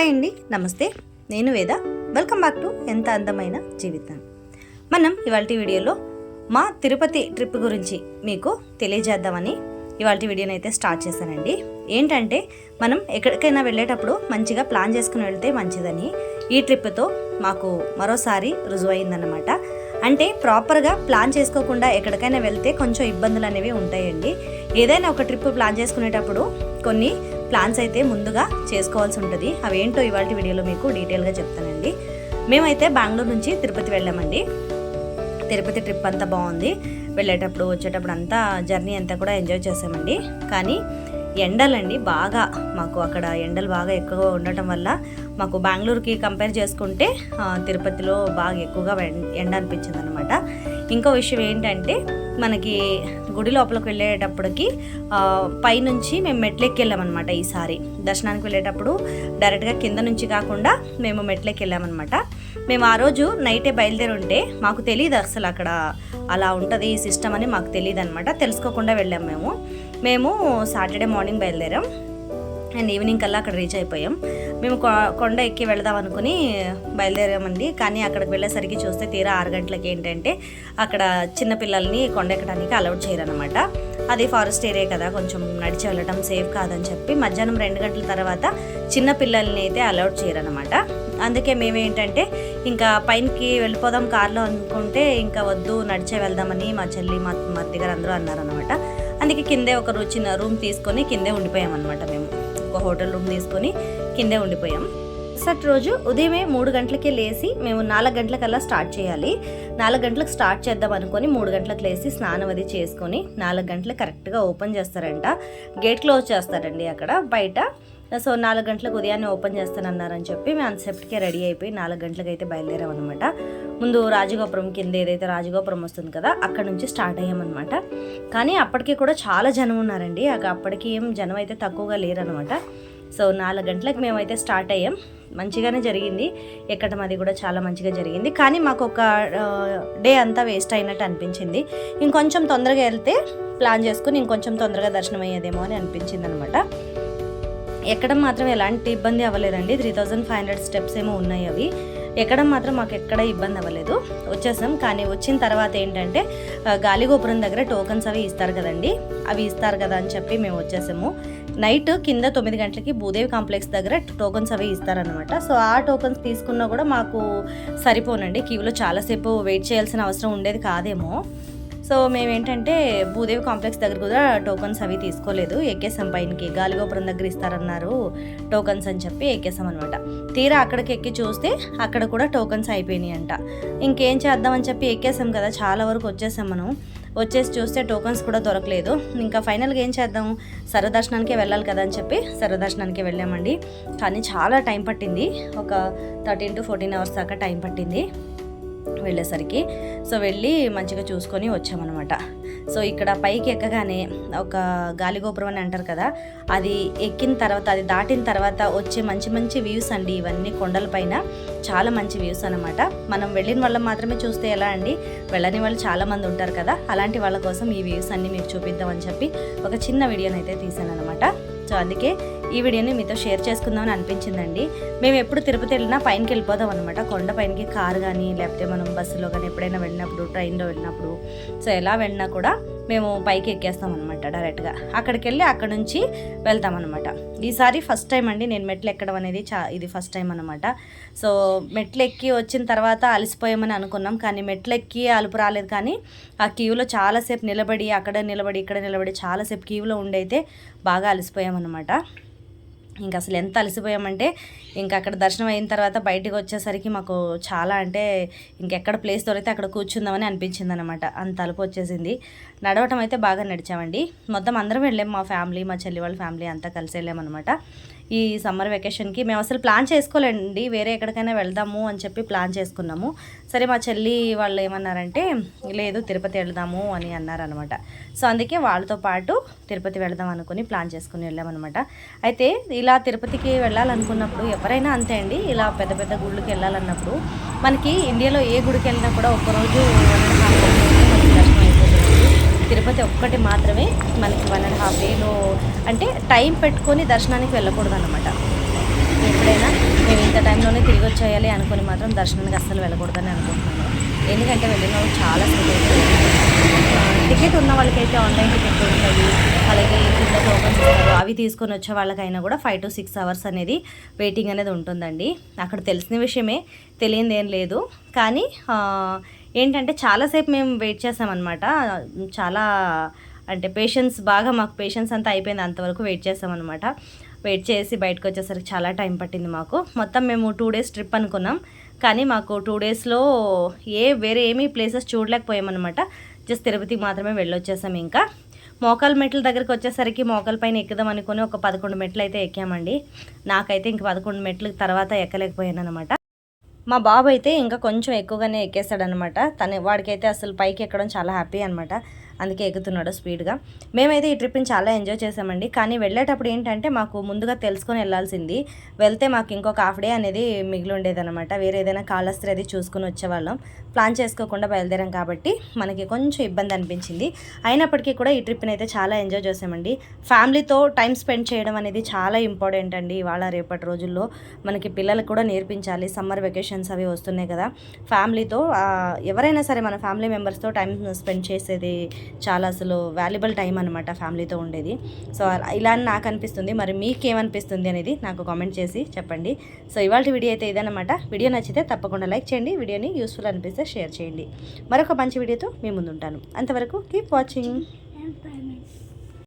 Hi అండి నమస్తే. నేను వేద. వెల్కమ్ బ్యాక్ టు ఎంత అందమైన జీవితం. మనం ఇవాళ వీడియోలో మా తిరుపతి ట్రిప్ గురించి మీకు తెలియజేద్దామని ఇవాళ వీడియోని అయితే స్టార్ట్ చేశానండి. ఏంటంటే మనం ఎక్కడికైనా వెళ్ళేటప్పుడు మంచిగా ప్లాన్ చేసుకుని వెళ్తే మంచిదని ఈ ట్రిప్తో మాకు మరోసారి రుజువైందన్నమాట. అంటే ప్రాపర్గా ప్లాన్ చేసుకోకుండా ఎక్కడికైనా వెళ్తే కొంచెం ఇబ్బందులు అనేవి ఉంటాయండి. ఏదైనా ఒక ట్రిప్ ప్లాన్ చేసుకునేటప్పుడు కొన్ని ప్లాన్స్ అయితే ముందుగా చేసుకోవాల్సి ఉంటుంది. అవేంటో ఇవాళ వీడియోలో మీకు డీటెయిల్గా చెప్తానండి. మేమైతే బెంగళూరు నుంచి తిరుపతి వెళ్ళామండి. తిరుపతి ట్రిప్ అంతా బాగుంది. వెళ్ళేటప్పుడు వచ్చేటప్పుడు అంతా జర్నీ అంతా కూడా ఎంజాయ్ చేసామండి. కానీ ఎండలండి బాగా. మాకు అక్కడ ఎండలు బాగా ఎక్కువగా ఉండటం వల్ల మాకు బెంగళూరుకి కంపేర్ చేసుకుంటే తిరుపతిలో బాగా ఎక్కువగా ఎండ అనిపించింది అనమాట ఇంకో విషయం ఏంటంటే మనకి గుడి లోపలికి వెళ్ళేటప్పటికి పైనుంచి మేము మెట్లెక్కి వెళ్ళామన్నమాట ఈసారి. దర్శనానికి వెళ్ళేటప్పుడు డైరెక్ట్గా కింద నుంచి కాకుండా మేము మెట్లెక్కి వెళ్ళామన్నమాట మేము ఆ రోజు నైటే బయలుదేరి ఉంటే మాకు తెలియదు అసలు అక్కడ అలా ఉంటుంది ఈ సిస్టమ్ అని మాకు తెలియదు అనమాట తెలుసుకోకుండా వెళ్ళాము మేము. మేము సాటర్డే మార్నింగ్ బయలుదేరాం. అండ్ ఈవినింగ్ కల్లా అక్కడ రీచ్ అయిపోయాం. మేము కొ- కొండ ఎక్కి వెళదాం అనుకుని బయలుదేరామండి. కానీ అక్కడికి వెళ్ళేసరికి చూస్తే తీరా ఆరు గంటలకి ఏంటంటే అక్కడ చిన్న పిల్లల్ని కొండ ఎక్కడానికి అలౌడ్ చేయరనమాట అది ఫారెస్ట్ ఏరియా కదా కొంచెం నడిచి వెళ్ళడం సేఫ్ కాదని చెప్పి మధ్యాహ్నం రెండు గంటల తర్వాత చిన్న పిల్లల్ని అయితే అలౌడ్ చేయరనమాట అందుకే మేమేంటంటే ఇంకా పైనకి వెళ్ళిపోదాం కార్లో అనుకుంటే ఇంకా వద్దు నడిచే వెళ్దామని మా చెల్లి మా మా దగ్గర అందరూ అన్నారనమాట అందుకే కిందే ఒక చిన్న రూమ్ తీసుకొని కిందే ఉండిపోయామన్నమాట అనమాట మేము. ఒక హోటల్ రూమ్ తీసుకొని కిందే ఉండిపోయాం. సట్ రోజు ఉదయమే మూడు గంటలకే లేచి మేము నాలుగు గంటలకల్లా స్టార్ట్ చేయాలి. నాలుగు గంటలకు స్టార్ట్ చేద్దాం అనుకొని మూడు గంటలకు లేచి స్నానం అది చేసుకొని నాలుగు గంటలకు కరెక్ట్గా ఓపెన్ చేస్తారంట. గేట్ క్లోజ్ చేస్తారండి అక్కడ. బయట సో నాలుగు గంటలకు ఉదయాన్నే ఓపెన్ చేస్తానన్నారని చెప్పి మేము అన్సెప్ట్కే రెడీ అయిపోయి నాలుగు గంటలకు అయితే బయలుదేరాం అనమాట ముందు రాజగోపురం కింద ఏదైతే రాజగోపురం వస్తుంది కదా అక్కడ నుంచి స్టార్ట్ అయ్యామన్నమాట. కానీ అప్పటికి కూడా చాలా జనం ఉన్నారండి. అప్పటికి ఏం జనం అయితే తక్కువగా లేరనమాట సో నాలుగు గంటలకు మేమైతే స్టార్ట్ అయ్యాం. మంచిగానే జరిగింది. ఎక్కడం అది కూడా చాలా మంచిగా జరిగింది. కానీ మాకు ఒక డే అంతా వేస్ట్ అయినట్టు అనిపించింది. ఇంకొంచెం తొందరగా వెళ్తే ప్లాన్ చేసుకుని ఇంకొంచెం తొందరగా దర్శనం అయ్యేదేమో అని అనిపించింది అనమాట ఎక్కడం మాత్రం ఎలాంటి ఇబ్బంది అవ్వలేదండి. Three thousand five hundred steps ఏమో ఉన్నాయి అవి. ఎక్కడం మాత్రం మాకు ఎక్కడ ఇబ్బంది అవ్వలేదు. వచ్చేసాం. కానీ వచ్చిన తర్వాత ఏంటంటే గాలిగోపురం దగ్గర టోకన్స్ అవి ఇస్తారు కదండి. అవి ఇస్తారు కదా అని చెప్పి మేము వచ్చేసాము. నైట్ కింద తొమ్మిది గంటలకి భూదేవి కాంప్లెక్స్ దగ్గర టోకన్స్ అవి ఇస్తారనమాట సో ఆ టోకన్స్ తీసుకున్నా కూడా మాకు సరిపోనండి. క్యూలో చాలాసేపు వెయిట్ చేయాల్సిన అవసరం ఉండేది కాదేమో. సో మేము ఏంటంటే భూదేవి కాంప్లెక్స్ దగ్గర కూడా టోకన్స్ అవి తీసుకోలేదు. ఎక్కేసాం పైనకి. గాలిగోపురం దగ్గర ఇస్తారన్నారు టోకన్స్ అని చెప్పి ఎక్కేసాం అనమాట తీరా అక్కడికి ఎక్కి చూస్తే అక్కడ కూడా టోకన్స్ అయిపోయినాయి అంట. ఇంకేం చేద్దామని చెప్పి ఎక్కేసాం కదా చాలా వరకు వచ్చేసాం మనం. వచ్చేసి చూస్తే టోకన్స్ కూడా దొరకలేదు. ఇంకా ఫైనల్గా ఏం చేద్దాం? సరదర్శనానికే వెళ్ళాలి కదా అని చెప్పి సరదర్శనానికి వెళ్ళామండి. కానీ చాలా టైం పట్టింది. ఒక థర్టీన్ టు ఫోర్టీన్ అవర్స్ దాకా టైం పట్టింది. వెళ్ళేసరికి. సో వెళ్ళి మంచిగా చూసుకొని వచ్చామన్నమాట. సో ఇక్కడ పైకి ఎక్కగానే ఒక గాలిగోపురం అని అంటారు కదా అది ఎక్కిన తర్వాత అది దాటిన తర్వాత వచ్చే మంచి మంచి వ్యూస్ అండి ఇవన్నీ కొండలపైన చాలా మంచి వ్యూస్ అనమాట మనం వెళ్ళిన వాళ్ళం మాత్రమే చూస్తే ఎలా అండి? వెళ్ళని వాళ్ళు చాలామంది ఉంటారు కదా అలాంటి వాళ్ళ కోసం ఈ వ్యూస్ అన్ని మీకు చూపిద్దామని చెప్పి ఒక చిన్న వీడియోని అయితే తీసాను అనమాట సో అందుకే ఈ వీడియోని మీతో షేర్ చేసుకుందామని అనిపించిందండి. మేము ఎప్పుడు తిరుపతి వెళ్ళినా పైనకి వెళ్ళిపోదాం అనమాట కొండ పైనకి కారు కానీ లేకపోతే మనం బస్సులో కానీ ఎప్పుడైనా వెళ్ళినప్పుడు ట్రైన్లో వెళ్ళినప్పుడు సో ఎలా వెళ్ళినా కూడా మేము పైకి ఎక్కేస్తాం అనమాట డైరెక్ట్గా. అక్కడికి వెళ్ళి అక్కడ నుంచి వెళ్తాం అనమాట ఈసారి ఫస్ట్ టైం అండి నేను మెట్లు ఎక్కడం అనేది చా ఇది ఫస్ట్ టైం అనమాట సో మెట్లు ఎక్కి వచ్చిన తర్వాత అలసిపోయామని అనుకున్నాం. కానీ మెట్లు ఎక్కి అలుపు రాలేదు. కానీ ఆ క్యూలో చాలాసేపు నిలబడి అక్కడ నిలబడి ఇక్కడ నిలబడి చాలాసేపు క్యూలో ఉండైతే బాగా అలసిపోయామన్నమాట ఇంకా అసలు ఎంత అలసిపోయామంటే ఇంకా అక్కడ దర్శనం అయిన తర్వాత బయటికి వచ్చేసరికి మాకు చాలా అంటే ఇంకెక్కడ ప్లేస్ దొరికితే అక్కడ కూర్చుందామని అనిపించింది అనమాట అంత అలుపు వచ్చేసింది. నడవటం అయితే బాగా నడిచామండి. మొత్తం అందరం వెళ్ళాము మా ఫ్యామిలీ మా చెల్లి వాళ్ళ ఫ్యామిలీ అంతా కలిసి వెళ్ళామన్నమాట. ఈ సమ్మర్ వెకేషన్కి మేము అసలు ప్లాన్ చేసుకోలేండి వేరే ఎక్కడికైనా వెళ్దాము అని చెప్పి ప్లాన్ చేసుకున్నాము. సరే మా చెల్లి వాళ్ళు ఏమన్నారంటే లేదు తిరుపతి వెళ్దాము అని అన్నారనమాట సో అందుకే వాళ్ళతో పాటు తిరుపతి వెళ్దాం అనుకుని ప్లాన్ చేసుకుని వెళ్ళామన్నమాట. అయితే ఇలా తిరుపతికి వెళ్ళాలనుకున్నప్పుడు ఎవరైనా అంతే అండి. ఇలా పెద్ద పెద్ద గుళ్ళకి వెళ్ళాలన్నప్పుడు మనకి ఇండియాలో ఏ గుడికి వెళ్ళినా కూడా ఒక్కరోజు తిరుపతి ఒక్కటి మాత్రమే మనకి వన్ అండ్ హాఫ్ డేలో అంటే టైం పెట్టుకొని దర్శనానికి వెళ్ళకూడదు అనమాట ఎప్పుడైనా మేము ఇంత టైంలోనే తిరిగి వచ్చేయాలి అనుకుని మాత్రం దర్శనానికి అస్సలు వెళ్ళకూడదని అనుకుంటున్నాను. ఎందుకంటే వెళ్ళిన వాళ్ళు చాలా సేపు టికెట్ ఉన్న వాళ్ళకైతే ఆన్లైన్ టికెట్ ఉంటుంది అలాగే కింద టోకన్స్ ఇస్తారు. అవి తీసుకొని వచ్చే వాళ్ళకైనా కూడా ఫైవ్ టు సిక్స్ అవర్స్ అనేది వెయిటింగ్ అనేది ఉంటుందండి. అక్కడ తెలిసిన విషయమే తెలియంది ఏం లేదు. కానీ ఏంటంటే చాలాసేపు మేము వెయిట్ చేసామన్నమాట. చాలా అంటే పేషెన్స్ బాగా మాకు పేషెన్స్ అంతా అయిపోయింది అంతవరకు వెయిట్ చేసామన్నమాట. వెయిట్ చేసి బయటకు వచ్చేసరికి చాలా టైం పట్టింది మాకు. మొత్తం మేము టూ డేస్ ట్రిప్ అనుకున్నాం. కానీ మాకు టూ డేస్లో ఏ వేరే ఏమీ ప్లేసెస్ చూడలేకపోయామన్నమాట. జస్ట్ తిరుపతికి మాత్రమే వెళ్ళొచ్చేసాం ఇంకా. మోకాల్ మెట్ల దగ్గరికి వచ్చేసరికి మోకాల పైన ఎక్కుదాం అనుకుని ఒక పదకొండు మెట్లు అయితే ఎక్కామండి. నాకైతే ఇంక పదకొండు మెట్ల తర్వాత ఎక్కలేకపోయాను అనమాట మా బాబు అయితే ఇంకా కొంచెం ఎక్కువగానే ఎక్కేస్తాడనమాట తను వాడికైతే అసలు పైకి ఎక్కడం చాలా హ్యాపీ అనమాట అందుకే ఎగుతున్నాడు స్పీడ్గా. మేమైతే ఈ ట్రిప్ని చాలా ఎంజాయ్ చేసామండి. కానీ వెళ్ళేటప్పుడు ఏంటంటే మాకు ముందుగా తెలుసుకొని వెళ్ళాల్సింది వెళ్తే మాకు ఇంకొక హాఫ్ డే అనేది మిగిలి ఉండేదన్నమాట. వేరే ఏదైనా కాళహస్తి అది చూసుకొని వచ్చేవాళ్ళం. ప్లాన్ చేసుకోకుండా బయలుదేరాం కాబట్టి మనకి కొంచెం ఇబ్బంది అనిపించింది. అయినప్పటికీ కూడా ఈ ట్రిప్ని అయితే చాలా ఎంజాయ్ చేసామండి. ఫ్యామిలీతో టైం స్పెండ్ చేయడం అనేది చాలా ఇంపార్టెంట్ అండి ఇవాళ రేపటి రోజుల్లో. మనకి పిల్లలకు కూడా నేర్పించాలి. సమ్మర్ వెకేషన్స్ అవి వస్తున్నాయి కదా. ఫ్యామిలీతో ఎవరైనా సరే మన ఫ్యామిలీ మెంబర్స్తో టైం స్పెండ్ చేసేది చాలా అసలు వాల్యుబుల్ టైం అనమాట ఫ్యామిలీతో ఉండేది. సో ఇలా అని నాకు అనిపిస్తుంది. మరి మీకేమనిపిస్తుంది అనేది నాకు కామెంట్ చేసి చెప్పండి. సో ఇవాళ వీడియో అయితే ఇదనమాట వీడియో నచ్చితే తప్పకుండా లైక్ చేయండి. వీడియోని యూస్ఫుల్ అనిపిస్తే షేర్ చేయండి. మరొక మంచి వీడియోతో మీ ముందు ఉంటాను అంతవరకు కీప్ వాచింగ్.